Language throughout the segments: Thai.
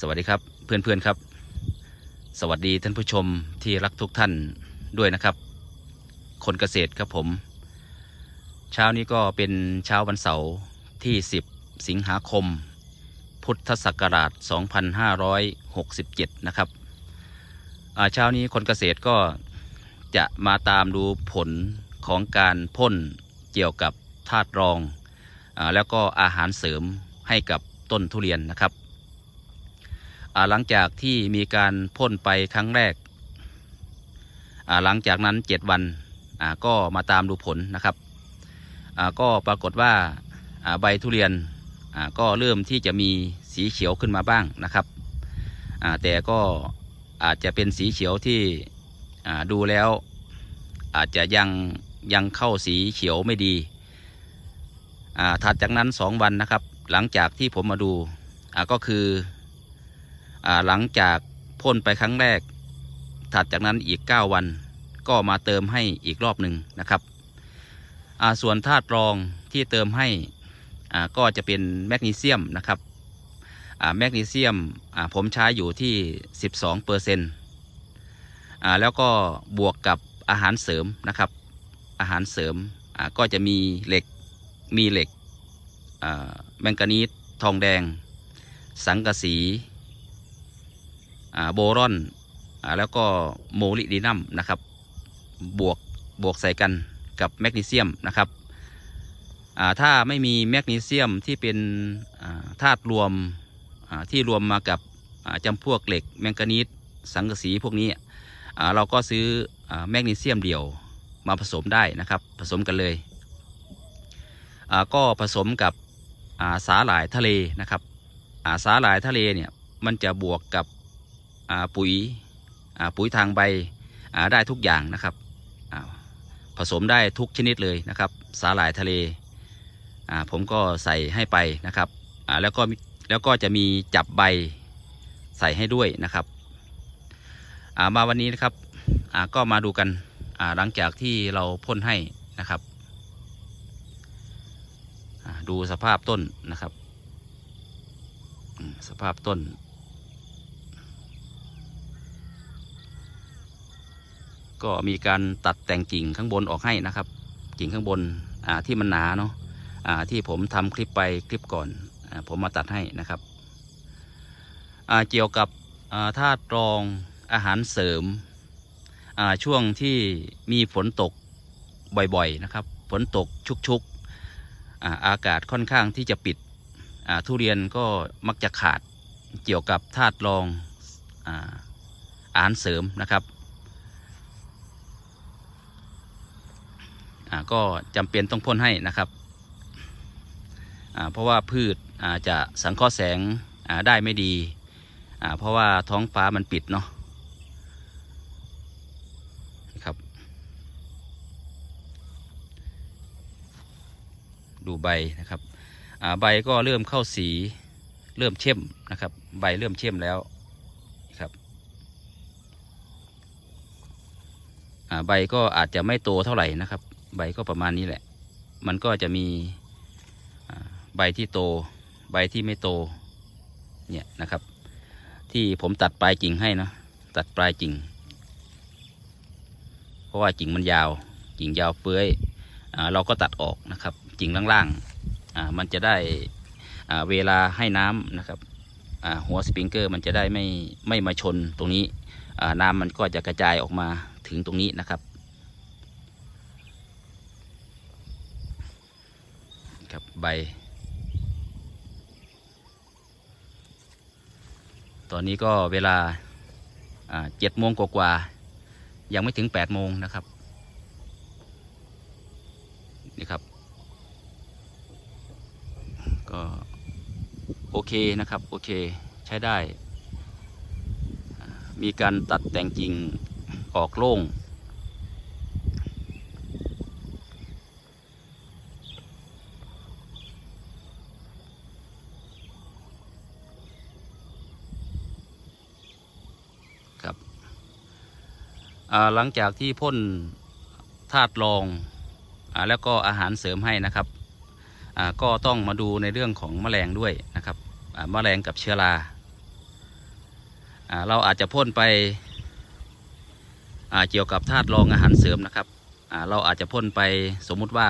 สวัสดีครับเพื่อนๆครับ สวัสดีท่านผู้ชมที่รักทุกท่านด้วยนะครับ คนเกษตรครับผม เช้านี้ก็เป็นเช้าวันเสาร์ที่ 10 สิงหาคม พุทธศักราช 2567 นะครับเช้านี้คนเกษตรก็จะมาตามดูผลของการพ่นเกี่ยวกับธาตุรองอแล้วก็อาหารเสริมให้กับต้นทุเรียนนะครับ หลังจากที่มีการพ่นไปครั้งแรก หลังจากนั้น7วันก็มาตามดูผลนะครับ ก็ปรากฏว่าใบทุเรียนก็เริ่มที่จะมีสีเขียวขึ้นมาบ้างนะครับ แต่ก็อาจจะเป็นสีเขียวที่ดูแล้ว อาจจะยังยังเข้าสีเขียวไม่ดีถัดจากนั้น 2 วันนะครับ หลังจากที่ผมมาดูก็คือ หลังจากพ่นไปครั้งแรก ถัดจากนั้นอีก 9 วัน ก็มาเติมให้อีกรอบหนึ่งนะครับ ส่วนธาตุรองที่เติมให้ก็จะเป็นแมกนีเซียมนะครับแมกนีเซียมผมใช้อยู่ที่ 12เปอร์เซ็นต์แล้วก็บวกกับอาหารเสริมนะครับ อาหารเสริมก็จะมีเหล็กมีเหล็กแมงกานีสทองแดง สังกะสี โบรอนอแล้วก็โมลิดีนัมนะครับบวกบวกใส่กันกับแมกนีเซียมนะครับถ้าไม่มีแมกนีเซียมที่เป็นธาตุรวมที่รวมมากับจำพวกเหล็กแมงกานีสสังกะสีพวกนี้เราก็ซื้อแมกนีเซียมเดี่ยวมาผสมได้นะครับ ผสมกันเลยก็ผสมกับสาหร่ายทะเลนะครับสาหร่ายทะเลเนี่ยมันจะบวกกับ ปุ๋ยปุ๋ยทางใบได้ทุกอย่างนะครับผสมได้ทุกชนิดเลยนะครับ สาหร่ายทะเลผมก็ใส่ให้ไปนะครับแล้วก็แล้วก็จะมีจับใบใส่ให้ด้วยนะครับมาวันนี้นะครับก็มาดูกันหลังจากที่เราพ่นให้นะครับดูสภาพต้นนะครับ สภาพต้น ก็มีการตัดแต่งกิ่งข้างบนออกให้นะครับ กิ่งข้างบนที่มันหนาเนาะที่ผมทำคลิปไปคลิปก่อนอผมมาตัดให้นะครับเกี่ยวกับธาตุรองอาหารเสริมช่วงที่มีฝนตกบ่อยๆนะครับ ฝนตกชุกๆอาอากาศค่อนข้างที่จะปิดทุเรียนก็มักจะขาดเกี่ยวกับธาตุรองออาหารเสริมนะครับ อ่า ก็จำเป็นต้องพ่นให้นะครับเพราะว่าพืชจะสังเคราะห์แสงได้ไม่ดี เพราะว่าท้องฟ้ามันปิดเนาะครับ ดูใบนะครับใบก็เริ่มเข้าสีเริ่มเข้มนะครับ ใบเริ่มเข้มแล้วครับใบก็อาจจะไม่โตเท่าไหร่นะครับ ใบก็ประมาณนี้แหละ มันก็จะมีใบที่โต ใบที่ไม่โต เนี่ยนะครับ ที่ผมตัดปลายกิ่งให้นะตัดปลายกิ่ง เพราะว่ากิ่งมันยาว กิ่งยาวเฟื้อยอเราก็ตัดออกนะครับ กิ่งล่างๆ มันจะได้เวลาให้น้ำนะครับ หัวสปริงเกอร์มันจะได้ไม่ไม่มาชนตรงนี้น้ำมันก็จะกระจายออกมาถึงตรงนี้นะครับ ครับใบ ตอนนี้ก็เวลาเจ็ดโมงกว่าๆยังไม่ถึงแปดโมงนะครับ นี่ครับ ก็โอเคนะครับ โอเคใช้ได้ มีการตัดแต่งกิ่งออกโล่ง ครับอ่า หลังจากที่พ่นธาตุรองอแล้วก็อาหารเสริมให้นะครับก็ต้องมาดูในเรื่องของแมลงด้วยนะครับแมลงกับเชื้อราอเราอาจจะพ่นไปเกี่ยวกับธาตุรองอาหารเสริมนะครับเราอาจจะพ่นไปสมมุติว่า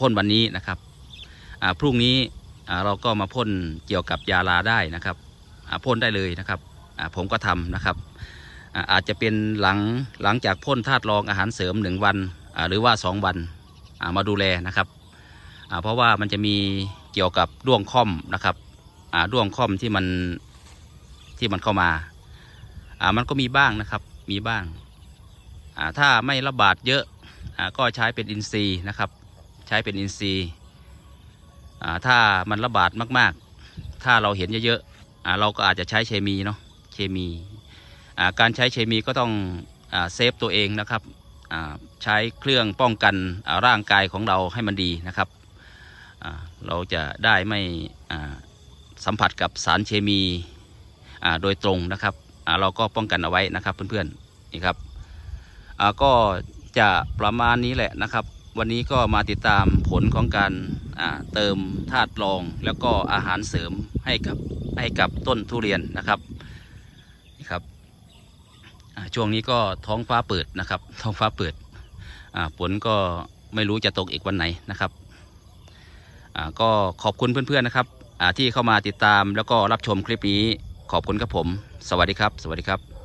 พ่นวันนี้นะครับพรุ่งนี้เราก็มาพ่นเกี่ยวกับยาลาได้นะครับพ่นได้เลยนะครับผมก็ทำนะครับ อาจจะเป็นหลังหลังจากพ่นธาตุรองอาหารเสริมหนึ่งวันหรือว่าสองวันามาดูแลนะครับ เพราะว่ามันจะมีเกี่ยวกับด้วงค่อมนะครับอ่าด้วงค่อมที่มันที่มันเข้ามาามันก็มีบ้างนะครับมีบ้างาถ้าไม่ระบาดเยอะอก็ใช้เป็นอินทรีย์นะครับ ใช้เป็นอินทรีย์ถ้ามันระบาดมากๆ ถ้าเราเห็นเยอะๆเราก็อาจจะใช้เคมีเนาะเคมี การใช้เคมีก็ต้องอเซฟตัวเองนะครับใช้เครื่องป้องกันร่างกายของเราให้มันดีนะครับ เราจะได้ไม่สัมผัสกับสารเคมีโดยตรงนะครับ เราก็ป้องกันเอาไว้นะครับเพื่อนๆนี่ครับก็จะประมาณนี้แหละนะครับ วันนี้ก็มาติดตามผลของการเติมธาตุรอง แล้วก็อาหารเสริมให้กับให้กับต้นทุเรียนนะครับ ช่วงนี้ก็ท้องฟ้าเปิดนะครับ ท้องฟ้าเปิดฝนก็ไม่รู้จะตกอีกวันไหนนะครับก็ขอบคุณเพื่อนๆนะครับที่เข้ามาติดตามแล้วก็รับชมคลิปนี้ขอบคุณครับผม สวัสดีครับ สวัสดีครับ